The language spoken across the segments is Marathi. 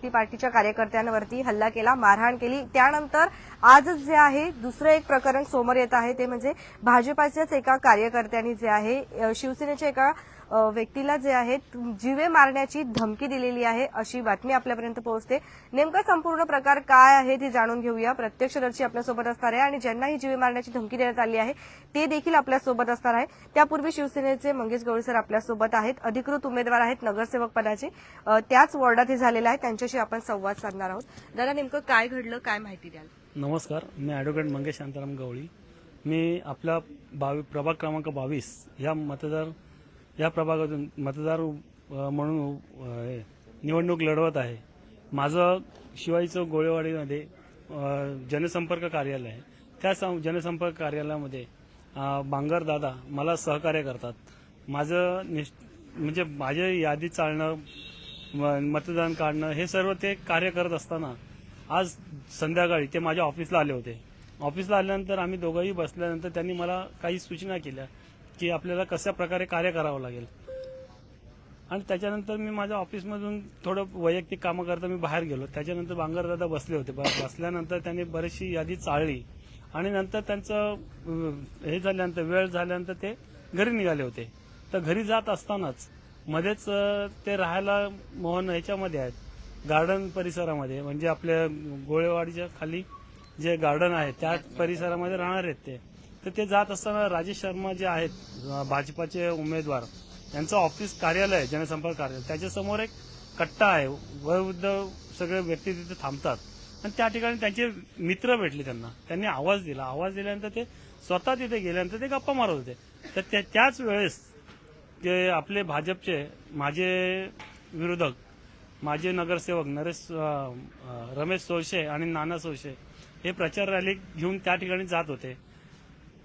शक्ती पार्टीच्या कार्यकर्त्यांवरती हल्ला केला मारहाण केली. त्यानंतर आजच जे आहे दुसरं एक प्रकरण समोर येत आहे. ते म्हणजे भाजपाच्याच एका कार्यकर्त्यांनी जे आहे शिवसेनेच्या एका व्यक्तीला जे आहे जीवे मारण्याची धमकी दिलेली आहे अशी बातमी आपल्यापर्यंत पोहोचते. नेमका संपूर्ण प्रकार काय आहे ते जाणून घेऊया. प्रत्यक्षदर्शी आपल्यासोबत असणार आहे आणि ज्यांना ही जीवे मारण्याची धमकी देण्यात आली आहे ते देखील आपल्यासोबत असणार आहे. त्यापूर्वी शिवसेनेचे मंगेश गवळी सर आपल्यासोबत आहेत. अधिकृत उमेदवार आहेत नगरसेवक पदाचे त्याच वॉर्डात हे झालेलं आहे त्यांच्याशी आपण संवाद साधणार आहोत. दादा नेमकं काय घडलं काय माहिती द्याल? नमस्कार. मी ॲडव्होकेट मंगेश शांताराम गवळी. मी आपला बावी प्रभाग क्रमांक बावीस या मतदार या प्रभागातून मतदार म्हणून निवडणूक लढवत आहे. माझं शिवाईचं गोळेवाडीमध्ये जनसंपर्क कार्यालय आहे. त्या जनसंपर्क कार्यालयामध्ये बांगर दादा मला सहकार्य करतात. माझं निश म्हणजे माझे यादी चालणं मतदान काढणं हे सर्व ते कार्य करत असताना आज संध्याकाळी ते माझ्या ऑफिसला आले होते. ऑफिसला आल्यानंतर आम्ही दोघंही बसल्यानंतर त्यांनी मला काही सूचना केल्या. की आपल्याला कशा प्रकारे कार्य करावं लागेल. आणि त्याच्यानंतर मी माझ्या ऑफिसमधून थोडं वैयक्तिक कामं करता मी बाहेर गेलो. त्याच्यानंतर बांगरदादा बसले होते. बसल्यानंतर त्यांनी बरीचशी यादी चाळली. आणि नंतर त्यांचं हे झाल्यानंतर वेळ झाल्यानंतर ते घरी निघाले होते. तर घरी जात असतानाच मध्येच ते राहायला मोहन ह्याच्यामध्ये आहेत. गार्डन परिसरामध्ये. म्हणजे आपल्या गोळेवाडीच्या खाली जे गार्डन आहे त्या परिसरामध्ये राहणार आहेत ते. तर ते जात असताना राजेश शर्मा जे आहेत भाजपाचे उमेदवार यांचं ऑफिस कार्यालय जनसंपर्क कार्यालय त्याच्यासमोर एक कट्टा आहे. वयोवृद्ध सगळे व्यक्ती तिथे थांबतात. आणि त्या ठिकाणी त्यांचे मित्र भेटले त्यांना. त्यांनी आवाज दिला. आवाज दिल्यानंतर ते स्वतः तिथे गेल्यानंतर ते गप्पा मारत होते. तर त्याच वेळेस ते आपले भाजपचे माझे विरोधक माझे नगरसेवक नरेश रमेश सोळशे आणि नाना सोळशे हे प्रचार रॅली घेऊन त्या ठिकाणी जात होते.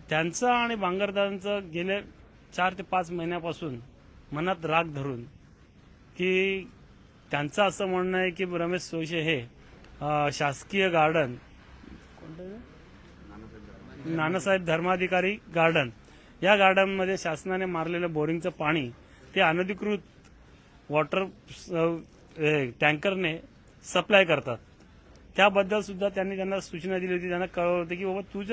त्यांचं आणि भांगरदारांचं गेल्या चार ते पाच महिन्यापासून मनात राग धरून की त्यांचं असं म्हणणं आहे की रमेश सोयशे हे शासकीय गार्डन नानासाहेब धर्माधिकारी गार्डन या गार्डनमध्ये शासनाने मारलेलं बोरिंगचं पाणी ते अनधिकृत वॉटर स- हे, टँकरने सप्लाय करतात. त्याबद्दल सुद्धा त्यांनी त्यांना सूचना दिली होती त्यांना कळवलं होतं की बाबा तू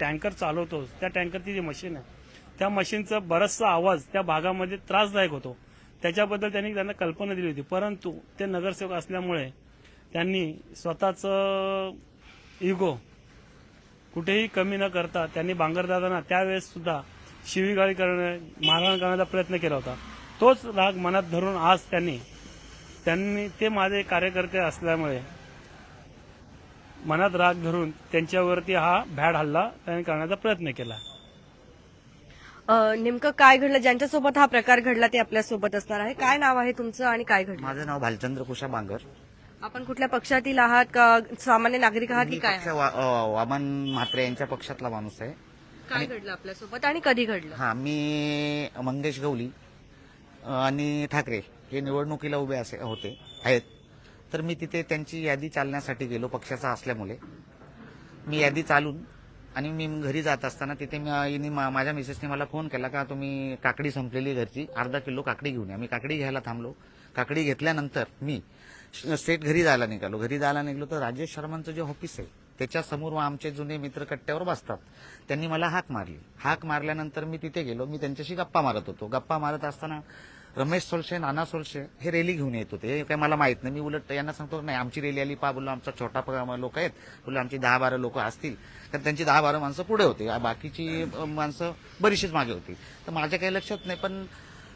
टँकर चालवतो त्या टँकरची जी मशीन आहे त्या मशीनचा बराचसा आवाज त्या भागामध्ये त्रासदायक होतो. त्याच्याबद्दल त्यांनी त्यांना कल्पना दिली होती. परंतु ते नगरसेवक असल्यामुळे त्यांनी स्वतःचं इगो कुठेही कमी न करता त्यांनी बांगरदादांना त्यावेळेस सुद्धा शिवीगाळी करण्या मारहाण करण्याचा प्रयत्न केला होता. तोच राग मनात धरून आज त्यांनी त्यांनी ते माझे कार्यकर्ते असल्यामुळे मनात राग धरून त्यांच्यावरती हा भॅड हल्ला त्यांनी करण्याचा प्रयत्न केला. अ, नेमकं काय घडलं? ज्यांच्यासोबत हा प्रकार घडला ते आपल्यासोबत असणार आहे. काय नाव आहे तुमचं आणि काय घडलं? माझं नाव भालचंद्र कुशा बांगर. आपण कुठल्या पक्षातील आहात? का सामान्य नागरिक आहात की काय वामन म्हात्रे यांच्या पक्षातला माणूस आहे. काय घडलं आपल्यासोबत आणि कधी घडलं? हा मी मंगेश गवली अ, आणि ठाकरे हे निवडणुकीला उभे असे होते आहेत. तर मी तिथे त्यांची यादी चालण्यासाठी गेलो पक्षाचा असल्यामुळे. मी यादी चालून आणि मी घरी जात असताना तिथे मी- मा- माझ्या मिसेसने मला फोन केला का तुम्ही काकडी संपलेली घरची अर्धा किलो काकडी घेऊन या. मी काकडी घ्यायला थांबलो. काकडी घेतल्यानंतर मी स्टेट घरी जायला निघालो. घरी जायला निघलो तर राजेश शर्मांचं जे ऑफिस आहे त्याच्यासमोर आमचे जुने मित्र कट्ट्यावर बसतात. त्यांनी मला हाक मारली. हाक मारल्यानंतर मी तिथे गेलो. मी त्यांच्याशी गप्पा मारत होतो. गप्पा मारत असताना रमेश सोलशे नाना सोलशे हे रॅली घेऊन येत होते. हे काय मला माहीत नाही. मी उलट यांना सांगतो नाही आमची रॅली आली पा बोललो आमचा छोटा लोक आहेत. बोललो आमची दहा बारा लोक असतील. तर त्यांची दहा बारा माणसं पुढे होती. बाकीची माणसं बरीचशीच मागे होती. तर माझ्या काही लक्षात नाही पण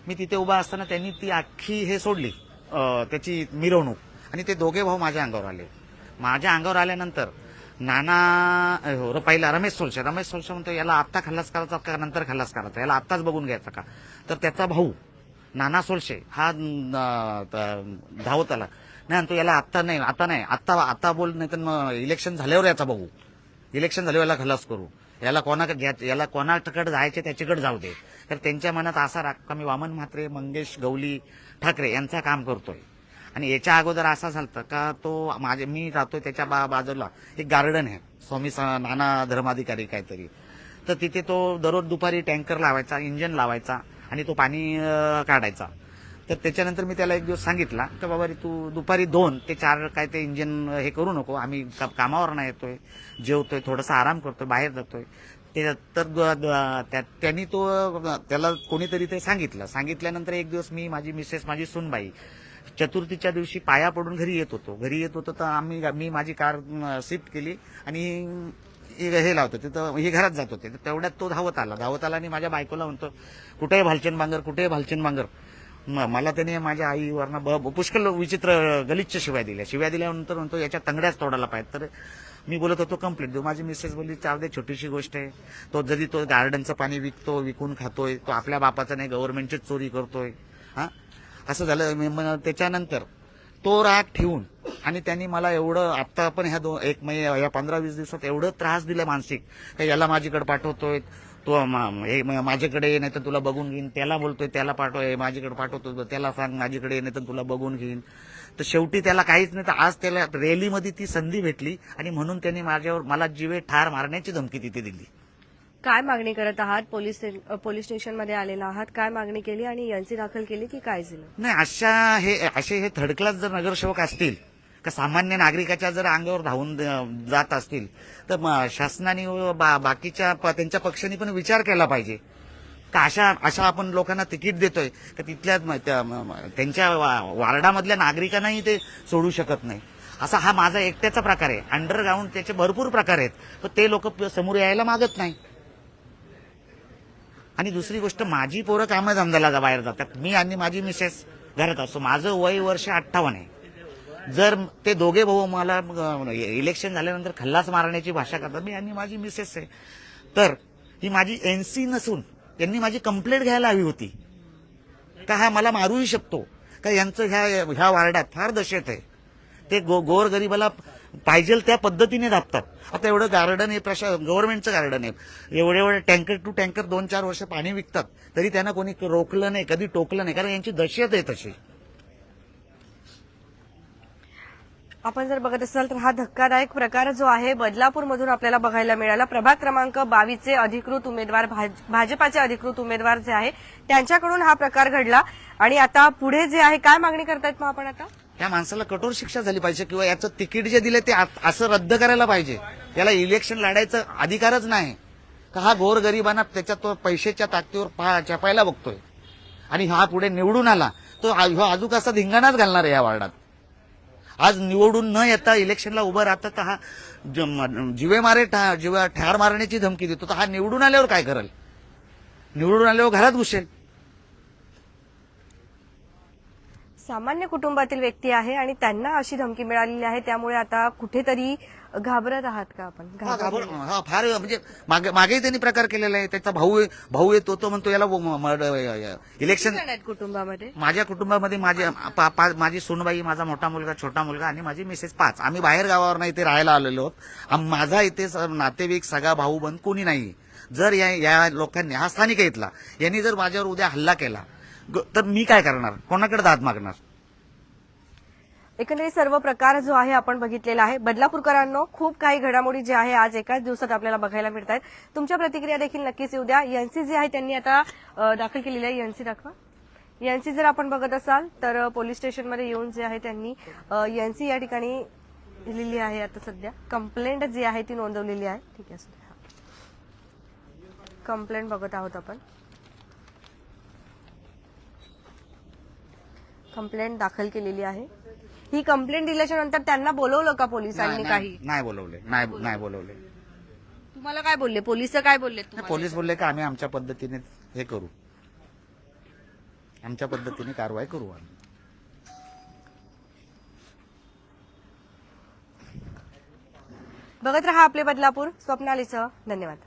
मी तिथे उभा असताना त्यांनी ती अख्खी हे सोडली त्याची मिरवणूक. आणि ते दोघे भाऊ माझ्या अंगावर आले. माझ्या अंगावर आल्यानंतर नाना हो र- पहिला रमेश सोलशे. रमेश सोलशे म्हणतो याला आत्ता खल्लास करायचा का? नंतर खल्लास करायचा? याला आत्ताच बघून घ्यायचा का? तर त्याचा भाऊ नाना सोलशे. हा त- धावत आला. नाही तो याला आत्ता नाही आता नाही. आत्ता आता बोल नाही तर मग इलेक्शन झाल्यावर याचा बघू. इलेक्शन झाल्यावर याला खलास करू. याला कोणाकडे घ्या- याला कोणाकडे जायचे त्याच्याकडे जाऊ दे. तर त्यांच्या मनात असा राग का मी वामन म्हात्रे मंगेश गवली ठाकरे यांचा काम करतोय. आणि याच्या अगोदर असा झालता का तो माझे मी राहतोय त्याच्या बा बाजूला. एक गार्डन आहे. स्वामी नाना धर्माधिकारी काहीतरी. तर तिथे तो दररोज दुपारी टँकर लावायचा इंजन लावायचा. आणि तो पाणी काढायचा. तर त्याच्यानंतर मी त्याला एक दिवस सांगितला तर बाबा रे तू दुपारी दोन ते चार काय ते इंजिन हे करू नको. आम्ही का- कामावर नाही येतोय. जेवतोय थोडासा आराम करतोय बाहेर जातोय. ते तर द- द- त्या- त्यांनी तो त्याला कोणीतरी ते सांगितलं. सांगितल्यानंतर एक दिवस मी माझी मिसेस माझी सुनबाई चतुर्थीच्या दिवशी पाया पडून घरी येत होतो. घरी येत होतो तर आम्ही मी माझी कार शिफ्ट केली आणि हे हे लावतो. तिथं हे घरात जात होते तर तेवढ्यात तो धावत आला. धावत आला आणि माझ्या बायकोला म्हणतो कुठेही भालचंद बांगर? कुठेही भालचंद बांगर? मला त्याने माझ्या आईवरनं ब- पुष्कळ विचित्र गलिच्छ शिवाय दिल्या. शिवाय दिल्यानंतर म्हणतो याच्या तंगड्याच तोडायला पाहिजे तर मी बोलत होतो कंप्लीट देऊ. माझी मिसेस बोलली चार दे छोटीशी गोष्ट आहे. तो जरी तो गार्डनचं पाणी विकतो विकून खातोय तो आपल्या बापाचं नाही गव्हर्नमेंटचीच चोरी करतोय. हा? असं झालं. मी त्याच्यानंतर तो राग ठेवून आणि त्यांनी मला एवढं आता आपण ह्या दोन एक महिने या पंधरा वीस दिवसात एवढं त्रास दिला मानसिक. का याला माझ्याकडे पाठवतोय तो मा- हे म- माझ्याकडे ये नाही तर तुला बघून घेईन. त्याला बोलतोय त्याला पाठव माझ्याकडे पाठवतो त्याला सांग माझ्याकडे ये नाही तर तुला बघून घेईन. तर शेवटी त्याला काहीच नाही तर आज त्याला रॅलीमध्ये ती संधी भेटली आणि म्हणून त्यांनी माझ्यावर मला जीवे ठार मारण्याची धमकी तिथे दिली. काय मागणी करत आहात? पोलीस पोलीस स्टेशनमध्ये आलेला आहात. काय मागणी केली आणि एनसी दाखल केली की काय झालं? नाही अशा हे असे हे थर्ड क्लास जर नगरसेवक असतील का सामान्य नागरिकाच्या जर अंगावर धावून जात असतील तर शासनाने बा- बाकीच्या प- त्यांच्या पक्षांनी पण विचार केला पाहिजे. का अशा अशा आपण लोकांना तिकीट देतोय का तिथल्या त्या- त्यांच्या वा- वार्डामधल्या नागरिकांनाही ते सोडू शकत नाही. असा हा माझा एकट्याचा प्रकार आहे. अंडरग्राऊंड त्याचे भरपूर प्रकार आहेत. पण ते लोक समोर यायला मागत नाही. आणि दुसरी गोष्ट माझी पोरं कामधंद्याला बाहेर जातात. मी आणि माझी मिसेस घरात असतो. माझं वय वर्ष अठ्ठावन्न आहे. जर ते दोघे भाऊ मला इलेक्शन झाल्यानंतर खल्लास मारण्याची भाषा करतात मी आणि माझी मिसेस आहे. तर ही माझी एनसी नसून त्यांनी माझी कंप्लेंट घ्यायला हवी होती. का हा मला मारूही शकतो? का यांचं ह्या ह्या वार्डात फार दशेत आहे. ते गो गोरगरिबाला पाहिजे त्या पद्धतीने दाबतात. आता एवढं गार्डन आहे प्रशा गव्हर्नमेंटचं गार्डन आहे. एवढे एवढे टँकर टू टँकर दोन चार वर्ष पाणी विकतात. तरी त्यांना कोणी रोखलं नाही कधी टोकलं नाही. कारण यांची दशेत आहे तशी. आपण जर बघत असाल तर हा धक्कादायक प्रकार जो आहे बदलापूरमधून आपल्याला बघायला मिळाला. प्रभाग क्रमांक बावीसचे अधिकृत उमेदवार भाज- भाजपाचे अधिकृत उमेदवार जे आहे त्यांच्याकडून हा प्रकार घडला. आणि आता पुढे जे आहे काय मागणी करतायत मग आपण आता? या माणसाला कठोर शिक्षा झाली पाहिजे किंवा याचं तिकीट जे दिलं ते असं रद्द करायला पाहिजे. याला इलेक्शन लढायचं अधिकारच नाही. का हा गोरगरिबांना त्याच्या तो पैशाच्या ताकदीवर चपायला बघतोय. आणि हा पुढे निवडून आला. तो हा अजून असा धिंगाणाच घालणार आहे या वार्डात. आज निवडून न येता इलेक्शनला उभं राहता तर हा जिवे मारे ठा- जीव ठार मारण्याची धमकी देतो. तर हा निवडून आल्यावर काय करेल? निवडून आल्यावर घरात घुसेल. सामान्य कुटुंबातील व्यक्ती आहे आणि त्यांना अशी धमकी मिळालेली आहे. त्यामुळे आता कुठेतरी घाबरत आहात का आपण? हा, घाबर- हा फार म्हणजे मागे मागेही त्यांनी प्रकार केलेला आहे त्याचा भाऊ भाऊ येतो तो म्हणतो याला म- म- इलेक्शन किती जण आहेत कुटुंबामध्ये? माझ्या कुटुंबामध्ये माझे पा- पा- माझी सुनबाई माझा मोठा मुलगा छोटा मुलगा आणि माझी मिसेस पाच. आम्ही बाहेर गावावर नाही इथे राहायला आलेलो आहोत. आम- माझा इथे स- नातेवाईक सगळा भाऊ बंद कोणी नाही. जर या या लोकांनी हा स्थानिक आहे इथला. यांनी जर माझ्यावर उद्या हल्ला केला तर मी काय करणार? कोणाकडे दाद मागणार? एकंदरीत सर्व प्रकार जो आहे आपण बघितलेला आहे. बदलापूरकरांनो खूप काही घडामोडी ज्या आहे आज एकाच दिवसात आपल्याला बघायला मिळत आहेत तुमच्या प्रतिक्रिया देखील नक्कीच येऊ द्या. एनसी जी आहे त्यांनी आता दाखल केलेली आहे. एनसी दाखवा. एनसी जर आपण बघत असाल तर पोलीस स्टेशनमध्ये येऊन जे आहे त्यांनी एनसी या ठिकाणी लिहिली आहे आता सध्या. कंप्लेंट जी आहे ती नोंदवलेली आहे. ठीक आहे. कंप्लेंट बघत आहोत आपण. कंप्लेंट दाखल केलेली आहे. ही कंप्लेंट दिल्याच्या नंतर त्यांना बोलवलं का पोलिसांनी नाही- काही? नाही बोलवले. नाही नाही बोलवले. तुम्हाला काय बोलले? पोलीस काय बोलले नाही, पोलीस बोलले का आम्ही आमच्या पद्धतीने हे करू? आमच्या पद्धतीने कारवाई करू आम्ही. बघत रहा आपले बदलापूर. स्वप्नालीसह धन्यवाद.